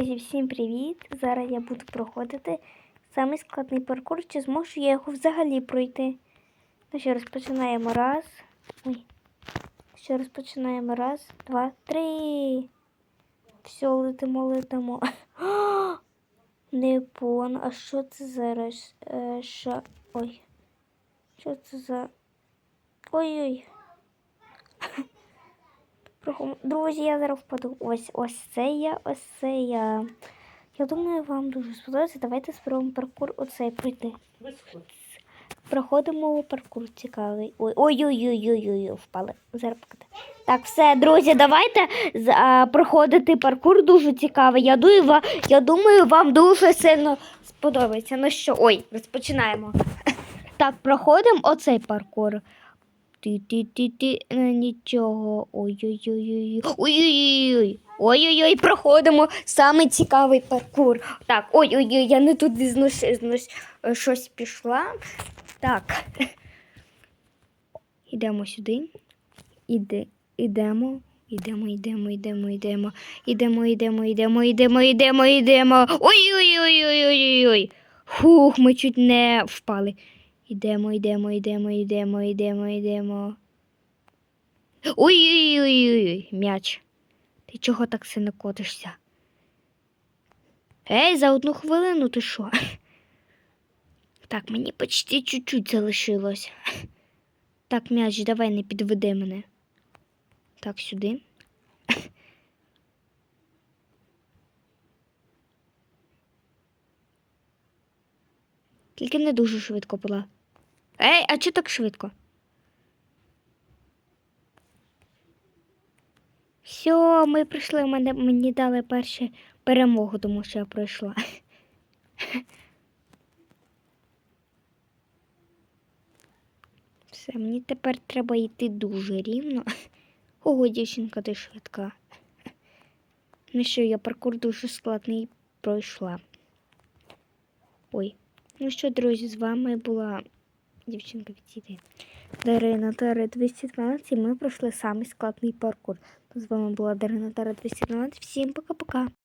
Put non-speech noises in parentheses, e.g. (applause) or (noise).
Друзі, всім привіт! Зараз я буду проходити самий складний паркур. Чи зможу я його взагалі пройти? Ну що, розпочинаємо раз. Ой. Що розпочинаємо раз, два, три. Все, летимо, летимо. А! (gasps) Не пон. А що це зараз? Е? Ой. Що це за. Ой-ой. Друзі, я зараз впаду. Ось ось це я, ось це я. Я думаю, вам дуже сподобається. Давайте спробуємо паркур оцей пройти. Проходимо паркур цікавий. Ой, ой-ой-ой-ой-ой, впали. Зараз. Так, все, друзі, давайте а, проходити паркур дуже цікавий. Я думаю, я думаю, вам дуже сильно сподобається. Ну що, ой, розпочинаємо. (laughs) Так, проходимо оцей паркур. Ти-ти-ти-ти, е, нічого. Ой-ой-ой. Ой-ой-ой. Ой-ой-ой, проходимо саме цікавий паркур. Так, ой-ой-ой, я не туди знос, е, щось пішла. Так. Ідемо сюди. Іде, ідемо. Ідемо, йдемо, йдемо, йдемо. Ідемо, йдемо, йдемо, йдемо, йдемо, йдемо. Ой-ой-ой-ой-ой-ой. Фух, ми чуть не впали. Йдемо, йдемо, йдемо, йдемо, йдемо, йдемо. Ой-ой-ой, м'яч. Ти чого так сильно котишся? Ей, за одну хвилину ти що? Так, мені почти чуть-чуть залишилось. Так, м'яч, давай не підведи мене. Так, сюди. Тільки не дуже швидко була. Ей, а чого так швидко? Все, ми прийшли, мене, мені дали першу перемогу, тому що я пройшла. Все, мені тепер треба йти дуже рівно. Ого, дівчинка, ти швидка. Ну що, я паркур дуже складний пройшла. Ой. Ну що, друзі, з вами була дівчинка відійти. Дарина Тара 212 і ми пройшли самий складний паркур. З вами була Дарина Тара 212. Всім пока-пока.